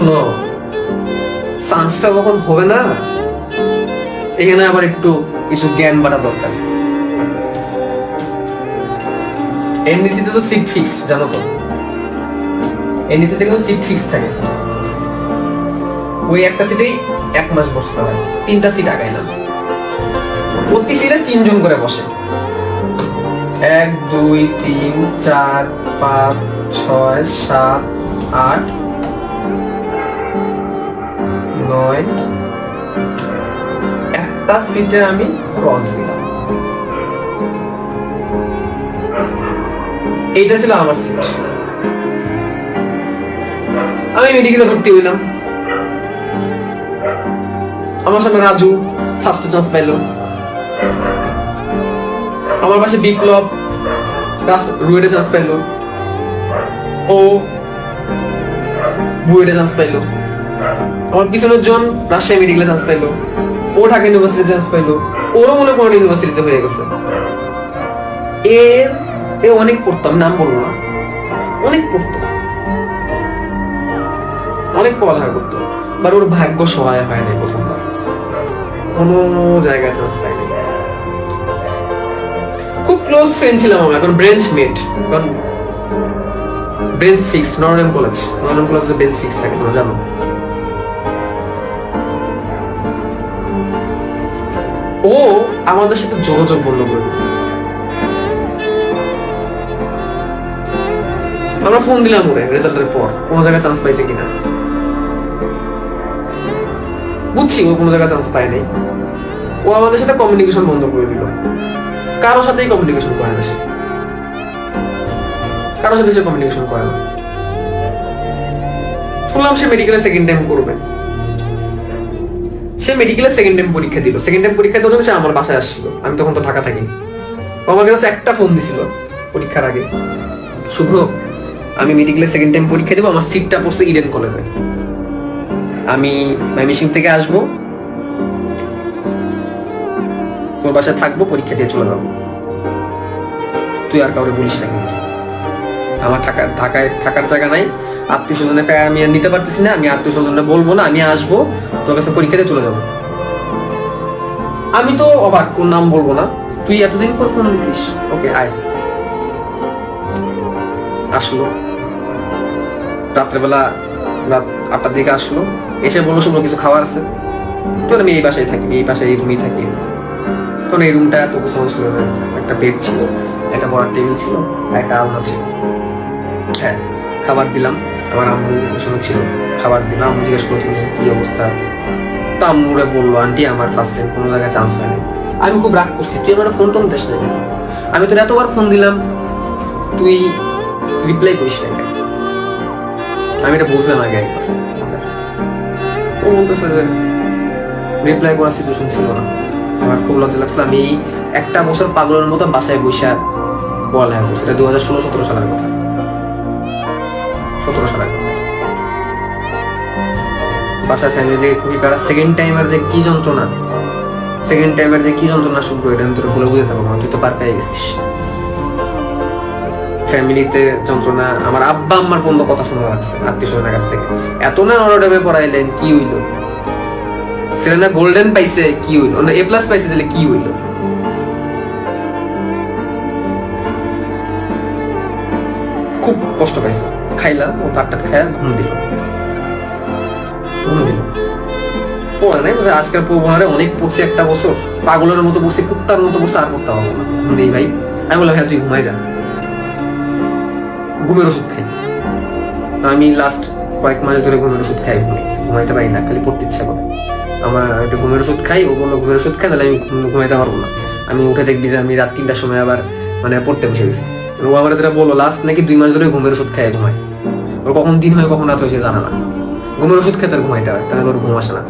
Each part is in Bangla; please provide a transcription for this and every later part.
শোনো চান্সটা যখন হবে না। এখানে আবার একটু কিছু জ্ঞান বাড়া দরকার। এনডিসিতে তো সিট ফিক্স জানো তো? এনডিসিতে কিন্তু সিট ফিক্স থাকে। ওই একটা সিটেই এক মাস বসতে হয়। তিনটা সিট আগায় না। প্রতি সিটে তিনজন করে বসে। এক, দুই, তিন, চার, পাঁচ, ছয়, সাত, আট নয় একটা সিটে আমি ক্রস দিলাম। এইটা ছিল আমার সিট আমি মেডিকেলে ভর্তি হইলাম। আমার সামনে রাজু ফার্স্ট চান্স পাইলো। আমার পাশে বিপ্লব রুয়েটে চান্স পাইলো। ও বুয়েটে চান্স পাইলো। আমার পিছনের জন রাজশাহী মেডিকেলে চান্স পাইলো। ও ঢাকা ইউনিভার্সিটি চান্স পাইলো। ওরও মনে করেন ইউনিভার্সিটিতে হয়ে গেছে। এর এ অনেক পড়তো, আমি নাম বলব না। অনেক পড়তো। অনেক পড়ালেখা করতো। ওর ভাগ্য সহায় হয় নাই প্রথমবার। কোনো জায়গায় চান্স পাইনি। খুব ক্লোজ ফ্রেন্ড ছিলাম আমরা এখন ব্রেঞ্চ মেট কারণ বেঞ্চ ফিক্সড নরএম কলেজ নরএম কলেজে বেঞ্চ ফিক্স থাকে, তোমরা জানো। ও আমাদের সাথে যোগাযোগ বন্ধ করে আমরা ফোন দিলাম ওরে রেজাল্টের পর। কোনো জায়গায় চান্স পাইছে কিনা? বুঝছি, ও কোনো জায়গায় চান্স পায় নাই। ও আমাদের সাথে কমিউনিকেশন বন্ধ করে দিল। কারোর সাথেই কমিউনিকেশন করে না সে। কারোর সাথে সে কমিউনিকেশন করে না। শুনলাম সে মেডিকেলে সেকেন্ড টাইম করবে। সে মেডিকেলের সেকেন্ড টাইম পরীক্ষা দিল। সেকেন্ড টাইম পরীক্ষা দেওয়ার জন্য সে আমার বাসায় আসছিল। আমি তখন তো ঢাকা থাকি ও আমার কাছে একটা ফোন দিছিল পরীক্ষার আগে। শুভ্র, আমি মেডিকেলের সেকেন্ড টাইম পরীক্ষা দেবো, আমার সিটটা পড়ছে ইডেন কলেজে আমি মাইমিসিং থেকে আসব। তোর বাসায় থাকব, পরীক্ষা দিয়ে চলে যাব। তুই আর কাউরে বলিস না কিন্তু। আমার থাকা ঢাকায় থাকার জায়গা নাই। আত্মীয় স্বজনের কাছে আমি আর নিতে পারতেছি না, আমি আত্মীয় স্বজনরা বলব না, আমি আসব, তোর কাছে পরীক্ষা দিয়ে চলে যাব। আমি তো অবাক কোন নাম বলব না। তুই এতদিন পর ফোন দিছিস? ওকে, আয়। আসলো। রাত্রেবেলা রাত আটটার দিকে আসলো। এসে বলল শুভ্র কিছু খাবার আছে? তো আমি এই বাসায় থাকি, এই বাসায় এই রুমেই থাকি। তখন এই রুমটা এত গোছানো ছিল না, একটা বেড ছিল, একটা বড় টেবিল ছিল একটা আলনা ছিল। হ্যাঁ খাবার দিলাম। আমার আম্মু ওই ছিল খাবার দিলাম আম্মু জিজ্ঞেস করল, তুমি কি অবস্থা? তো আম্মুরে বলল, আন্টি, আমার ফার্স্ট টাইম কোনো জায়গায় চান্স হয়নি আমি খুব রাগ করছি, তুই আমার ফোন টোন দিস না আমি তোর এতবার ফোন দিলাম, তুই রিপ্লাই করিস না? আমি এটা বুঝলাম আগে ও বলতেছে যে রিপ্লাই করার সিচুয়েশন ছিল না। আমার খুব লজ্জা লাগছিল। আমি একটা বছর পাগলের মতো বাসায় বসে পড়ালেখা করছি এটা দু হাজার ষোলো, সতেরো সালের কথা। সতেরো ফ্যামিলি খুবই প্যারা সেকেন্ড টাইমের যে কি যন্ত্রণা? সেকেন্ড টাইমের যে কি যন্ত্রণা এটা আমি তোর পারব তুই তো পার পেয়ে গেছিস। ফ্যামিলিতে যন্ত্রণা, আমার আব্বা কথা শোনা লাগছে আত্মীয় স্বজনের কাছ থেকে। এত না নরডেমে পড়াইলেন, কি হইল? সেরেনা গোল্ডেন পাইছে, কি হইল? না এ প্লাস পাইছে, তাহলে কি হইল? খুব কষ্ট পাইছে। খাইলা ও তারটা খায় ঘুম দিল। বুঝে আজকাল পড়ব অনেক পড়ছে একটা বছর। পাগলের মতো বসে কুত্তার মতো বসে আর করতে পারব না। ঘুম দিই ভাই। আমি বললাম হ্যাঁ তুই ঘুমাই যা। ঘুমের ওষুধ খাই। আমি লাস্ট কয়েক মাস ধরে ঘুমের ওষুধ খাই ঘুমাই ঘুমাইতে পারি না, খালি পড়তে ইচ্ছা করে। আমার ঘুমের ওষুধ খাই, ও বলল, ঘুমের ওষুধ খাই তাহলে আমি ঘুমাইতে পারব না। আমি উঠে দেখবি যে আমি রাত তিনটার সময় আবার মানে পড়তে বসে গেছি। ও আমার যেটা বলল লাস্ট নাকি দুই মাস ধরে ঘুমের ওষুধ খাই ঘুমাই। ওর কখন দিন হয়, কখন রাত হয়েছে জানা না। ঘুমের ওষুধ খেতে ঘুমাইতে হয়, তাহলে ওর ঘুম আসে না।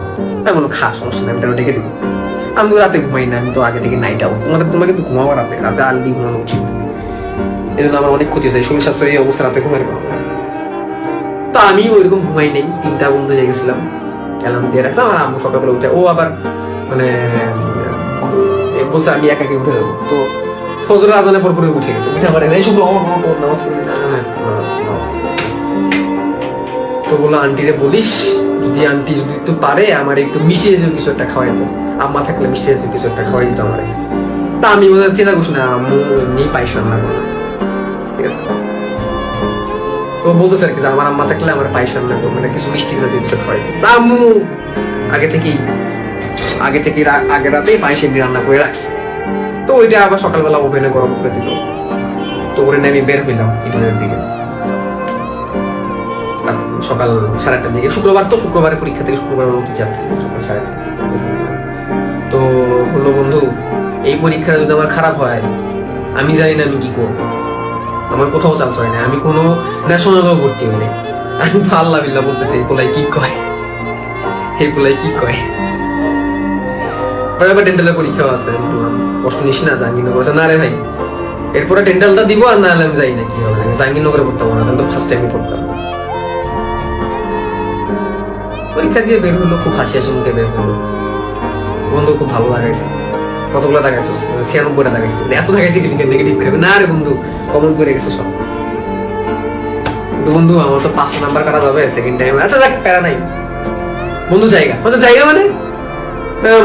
আমি বলল খা, সমস্যা নেই, আমি ডেকে দিব। আমি তো রাতে ঘুমাই না, আমি তো আগে থেকে নাইট আউট তোমাদের, তোমার কিন্তু ঘুমাবো রাতে রাতে আলদি ঘুমানো উচিত? এই জন্য আমার অনেক ক্ষতি হয়েছে, শরীর স্বাস্থ্যের এই অবস্থা রাতে ঘুমাই পাবো তো আমি ওইরকম ঘুমাই নেই, তিনটা বন্ধু জেগেছিলাম অ্যালার্ম দিয়ে রাখলাম, আর আম্মু সকালবেলা উঠে, ও আবার মানে বলছে, আমি একা একা উঠে যাব। তো ফজরের আজানের পর পরে উঠে গেছে। উঠে আমার এই শুক্র নামাজ পড়বি না। হ্যাঁ, তো বলল আন্টিরে বলিস যদি আন্টি যদি একটু পারে আমার একটু মিশিয়ে যেত কিছু একটা খাওয়াই দিত। আম্মা থাকলে মিশিয়ে যেত কিছু একটা খাওয়াই দিত আমার। তা আমি বোধহয় চিন্তা করছি না আম্মু এমনি পাইস রান্না করে ঠিক আছে? তো বলতেছে আর কি আমার আম্মা থাকলে আমার পায়েস রান্না করবে মানে কিছু মিষ্টি জাতীয় কিছু খাওয়াই দিত তা আম্মু আগে থেকেই আগে থেকে আগে রাতেই পায়েস এমনি রান্না করে রাখছে। তো ওইটা আবার সকালবেলা ওভেনে গরম করে দিল। তো ওরে আমি বের হইলাম কিচেনের দিকে। সকাল সাড়ে আটটার দিকে। শুক্রবার তো শুক্রবারে পরীক্ষা থেকে শুক্রবার মতো চার সকাল সাড়ে তো বলল, বন্ধু, এই পরীক্ষাটা যদি আমার খারাপ হয়, আমি জানি না আমি কি করব। আমার কোথাও চান্স হয় না। আমি কোনো ন্যাশনালও ভর্তি হইনি আমি তো আল্লাহ বিল্লাহ বলতেছি, এই পোলাই কি কয়? এই পোলাই কি কয়? পরে আবার ডেন্টালের পরীক্ষাও আছে কষ্ট নিস না, জাহাঙ্গীরনগর না রে ভাই। এরপরে ডেন্টালটা দিব আর না আমি যাই না, কি হবে? জাহাঙ্গীরনগরে পড়তে পারব না তো ফার্স্ট টাইমই পড়তাম। পরীক্ষা দিয়ে বের হলো, খুব হাসি হাসি মুখে বের হলো। বন্ধু খুব ভালো লাগাইছে। কতগুলো লাগাইছো ছিয়ানব্বইটা লাগাইছে এত লাগাইতে গেলি নেগেটিভ খাবে? না রে বন্ধু কমন করে গেছে সব। বন্ধু, আমার তো পাঁচশো নাম্বার কাটা যাবে সেকেন্ড টাইম আচ্ছা যাক, প্যারা নাই। বন্ধু, জায়গা। বন্ধু জায়গা মানে?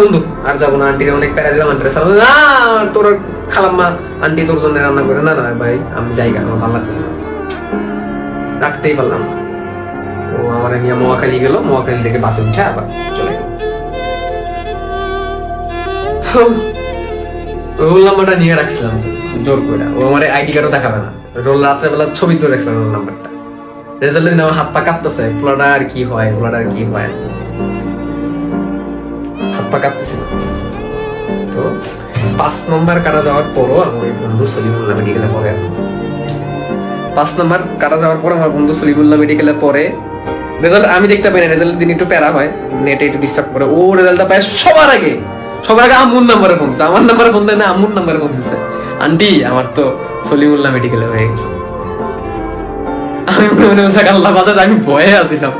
বন্ধু, আর যাব না, আন্টির অনেক প্যারা দিলাম, আন্টির সালাম না, তোর খালাম্মা, আন্টি তোর জন্য রান্না করে না না ভাই, আমি জায়গা আমার ভালো লাগতেছে না। রাখতেই পারলাম। ও আমার নিয়ে গেল থেকে বাসে উঠে আবার চলে গেল। রোল নাম্বারটা নিয়ে রাখছিলাম, জোর করে। ও আমার আইডি কার্ডও দেখাবে না। রোল রাত্রেবেলা ছবি তুলে রাখছিলাম রোল নাম্বারটা। রেজাল্টের দিন আমার হাত পা কাঁপতেছে, পোলাটা আর কি হয়, পোলাটা আর কি হয়। কাঁপতেছিল তো পাঁচ নম্বর কাটা যাওয়ার পরও আমার বন্ধু সলিমুল্লাহ মেডিকেলে পড়ে। পাঁচ নম্বর কাটা যাওয়ার পর আমার বন্ধু সলিমুল্লাহ মেডিকেলে পড়ে। রেজাল্ট আমি দেখতে পাই না রেজাল্টের দিন একটু প্যারা হয় নেটে একটু ডিস্টার্ব করে। ও রেজাল্টটা পায় সবার আগে। সবার আগে আমুর নাম্বারে ফোন আমার নাম্বারে ফোন দেয় না, আমুর নাম্বারে ফোন দিছে। আন্টি, আমার তো সলিমুল্লাহ মেডিকেলে হয়ে গেছে। আমি মনে হচ্ছে আল্লাহ বাজার আমি ভয়ে আছিলাম।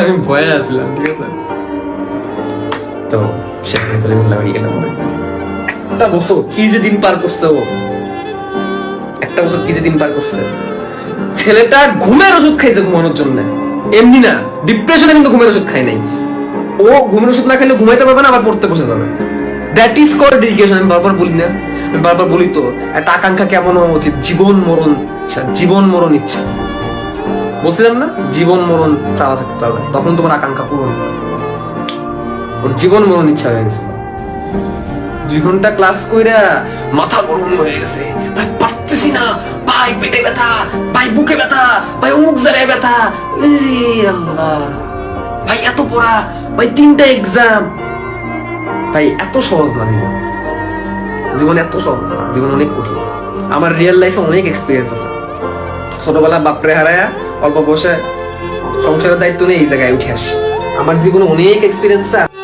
আমি ভয়ে আছিলাম, ঠিক আছে? তো সেখানে সলিমুল্লাহ মেডিকেলে পড়ে একটা বছর কি যে দিন পার করছে ও? একটা বছর কি যে দিন পার করছে? ছেলেটা ঘুমের ওষুধ খাইছে ঘুমানোর জন্য। এমনি না ডিপ্রেশনে কিন্তু ঘুমের ওষুধ খাই নাই। ও ঘুমের ওষুধ না ঘুমাইতে পারবে না, আবার পড়তে বসে যাবে। দ্যাট ইজ কল ডেডিকেশন আমি বারবার বলি না, আমি বারবার বলি তো একটা আকাঙ্ক্ষা কেমন হওয়া উচিত? জীবন মরণ ইচ্ছা, জীবন মরণ ইচ্ছা। বলছিলাম না, জীবন মরণ চাওয়া থাকতে হবে। তখন তোমার আকাঙ্ক্ষা পূরণ হবে। ওর জীবন মরণ ইচ্ছা হয়ে গেছে। দুই ঘণ্টা ক্লাস কইরা মাথা গরম হয়ে গেছে। ভাই, পারতেছি না। ভাই, পেটে ব্যথা। ভাই, বুকে ব্যথা। ভাই, অমুক জায়গায় ব্যথা। আল্লাহ। ভাই, এত পড়া। ভাই, তিনটা এক্সাম ভাই, এত সহজ না জীবন। জীবন এত সহজ না। জীবন অনেক কঠিন। আমার রিয়েল লাইফে অনেক এক্সপিরিয়েন্স আছে। ছোটবেলা বাপরে হারায়া অল্প বয়সে সংসারের দায়িত্ব নিয়ে এই জায়গায় উঠে আসি। আমার জীবনে অনেক এক্সপিরিয়েন্স আছে।